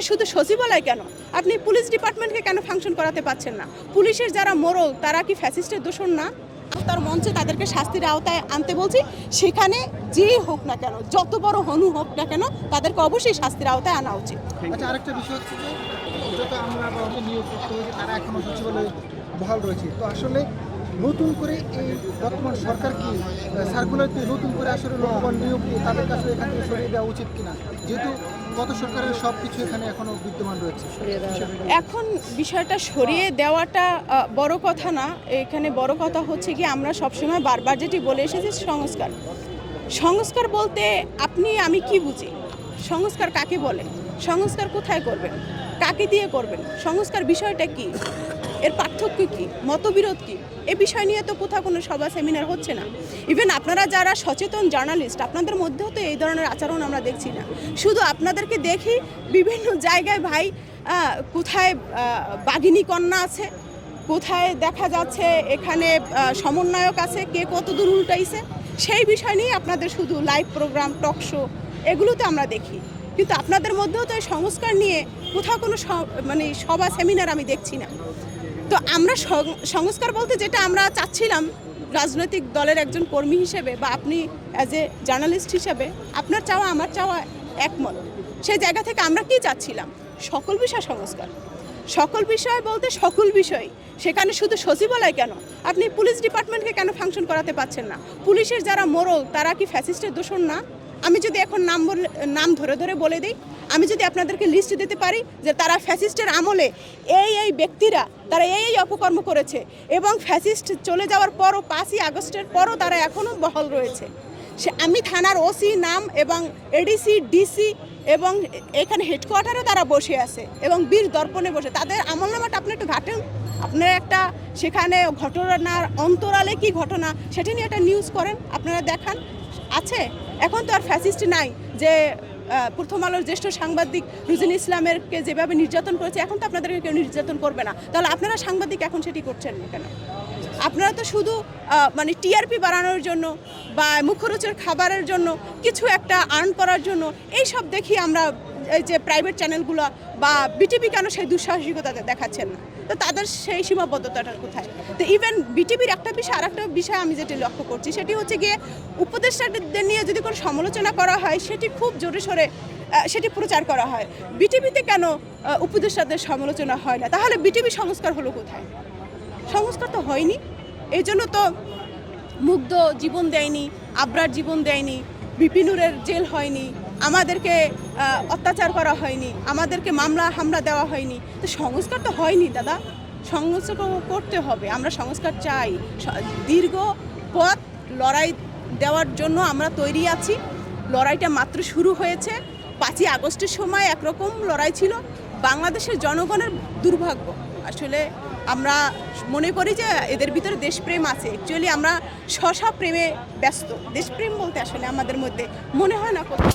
সেখানে শুধু সচিবালয় কেন? আপনি পুলিশ ডিপার্টমেন্টকে কেন ফাংশন করাতে পারছেন না? পুলিশের যারা মোরল, তারা কি ফ্যাসিস্টের দোষণ না? তার মঞ্চে তাদেরকে শাস্তির আওতায় আনতে বলছি, সেখানে যেই হোক না কেন, যত বড় হনু হোক না কেন, তাদেরকে অবশ্যই শাস্তির আওতায় আনা উচিত। আচ্ছা আরেকটা বিষয় হচ্ছে যে আমরা নিয়োগ করতে তারা এখনও সচিবালয়ে বহাল রয়েছে। তো আসলে নতুন করে এই বর্তমান সরকার কি সার্কুলারতে নতুন করে আসলে লোকবল নিয়োগ তাদের কাছে এখান থেকে সরিয়ে দেওয়া উচিত কিনা? যেহেতু গত সরকারের সব কিছু এখানে এখনও বিদ্যমান রয়েছে। এখন বিষয়টা সরিয়ে দেওয়াটা বড় কথা না। এখানে বড় কথা হচ্ছে কি, আমরা সবসময় বারবার যেটি বলে এসেছি, সংস্কার। সংস্কার বলতে আপনি, আমি কি বুঝি? সংস্কার কাকে বলে সংস্কার কোথায় করবেন? কাকে দিয়ে করবেন? সংস্কার বিষয়টা কি? এর পার্থক্য কি? মতবিরোধ কি? এ বিষয় নিয়ে তো কোথাও কোনো সভা সেমিনার হচ্ছে না। ইভেন আপনারা যারা সচেতন জার্নালিস্ট আপনাদের মধ্যেও তো এই ধরনের আচরণ আমরা দেখছি না। শুধু আপনাদেরকে দেখি বিভিন্ন জায়গায় ভাই কোথায় বাঘিনী কন্যা আছে, কোথায় দেখা যাচ্ছে এখানে সমন্বয়ক আছে, কে কত দূর উল্টাইছে, সেই বিষয় নিয়ে আপনাদের শুধু লাইভ প্রোগ্রাম টক শো এগুলোতে আমরা দেখি। কিন্তু আপনাদের মধ্যেও তো এই সংস্কার নিয়ে কোথাও কোনো মানে সভা সেমিনার আমি দেখছি না। তো আমরা সংস্কার বলতে যেটা আমরা চাচ্ছিলাম রাজনৈতিক দলের একজন কর্মী হিসেবে বা আপনি অ্যাজ এ জার্নালিস্ট হিসেবে, আপনার চাওয়া, আমার চাওয়া একমত। সেই জায়গা থেকে আমরা কি চাচ্ছিলাম? সকল বিষয় সংস্কার। সকল বিষয় বলতে সকল বিষয়। সেখানে শুধু সচিবালয় কেন? আপনি পুলিশ ডিপার্টমেন্টকে কেন ফাংশন করাতে পারছেন না? পুলিশের যারা মোরল, তারা কি ফ্যাসিস্টের দোষণ না? আমি যদি এখন নাম বলে, নাম ধরে ধরে বলে দিই, আমি যদি আপনাদেরকে লিস্ট দিতে পারি যে তারা ফ্যাসিস্টের আমলে এই এই ব্যক্তিরা, তারা এই এই অপকর্ম করেছে এবং ফ্যাসিস্ট চলে যাওয়ার পরও পাঁচই আগস্টের পরও তারা এখনও বহল রয়েছে। সে, আমি থানার ওসি নাম এবং এডিসি ডিসি এবং এখানে হেডকোয়ার্টারে তারা বসে আছে এবং বীর দর্পণে বসে তাদের আমলনামাটা আপনি একটু ঘাটেন। আপনারা একটা সেখানে ঘটনার অন্তরালে কি ঘটনা সেটা নিয়ে একটা নিউজ করেন, আপনারা দেখান। আছে? এখন তো আর ফ্যাসিস্ট নাই যে প্রথম আলোর জ্যেষ্ঠ সাংবাদিক রুজিন ইসলামেরকে যেভাবে নির্যাতন করেছে, এখন তো আপনাদেরকে কেউ নির্যাতন করবে না। তাহলে আপনারা সাংবাদিক এখন সেটি করছেন না কেন? আপনারা তো শুধু মানে টিআরপি বাড়ানোর জন্য বা মুখরোচের খাবারের জন্য কিছু একটা আর্ন করার জন্য এই সব দেখি আমরা যে প্রাইভেট চ্যানেলগুলো বা বিটিভি কেন সেই দুঃসাহসিকতা দেখাচ্ছেন না? তো তাদের সেই সীমাবদ্ধতাটা কোথায়? তো ইভেন বিটিভির একটা বিষয় আর একটা বিষয় আমি যেটি লক্ষ্য করছি, সেটি হচ্ছে গিয়ে উপদেষ্টাদের নিয়ে যদি কোনো সমালোচনা করা হয়, সেটি খুব জোরে সোরে সেটি প্রচার করা হয়। বিটিভিতে কেন উপদেষ্টাদের সমালোচনা হয় না? তাহলে বিটিভি সংস্কার হলো কোথায়? সংস্কার তো হয়নি। এই জন্য তো মুগ্ধ জীবন দেয়নি, আবরার জীবন দেয়নি, বিপিনুরের জেল হয়নি আমাদেরকে অত্যাচার করা হয়নি, আমাদেরকে মামলা, হামলা দেওয়া হয়নি। তো সংস্কার তো হয়নি দাদা। সংস্কার করতে হবে। আমরা সংস্কার চাই। দীর্ঘ পথ লড়াই দেওয়ার জন্য আমরা তৈরি আছি। লড়াইটা মাত্র শুরু হয়েছে। পাঁচই আগস্টের সময় একরকম লড়াই ছিল। বাংলাদেশের জনগণের দুর্ভাগ্য। আসলে আমরা মনে করি যে এদের ভিতরে দেশপ্রেম আছে। অ্যাকচুয়ালি আমরা শশা প্রেমে ব্যস্ত। দেশপ্রেম বলতে আসলে আমাদের মধ্যে। মনে হয় না কোথাও।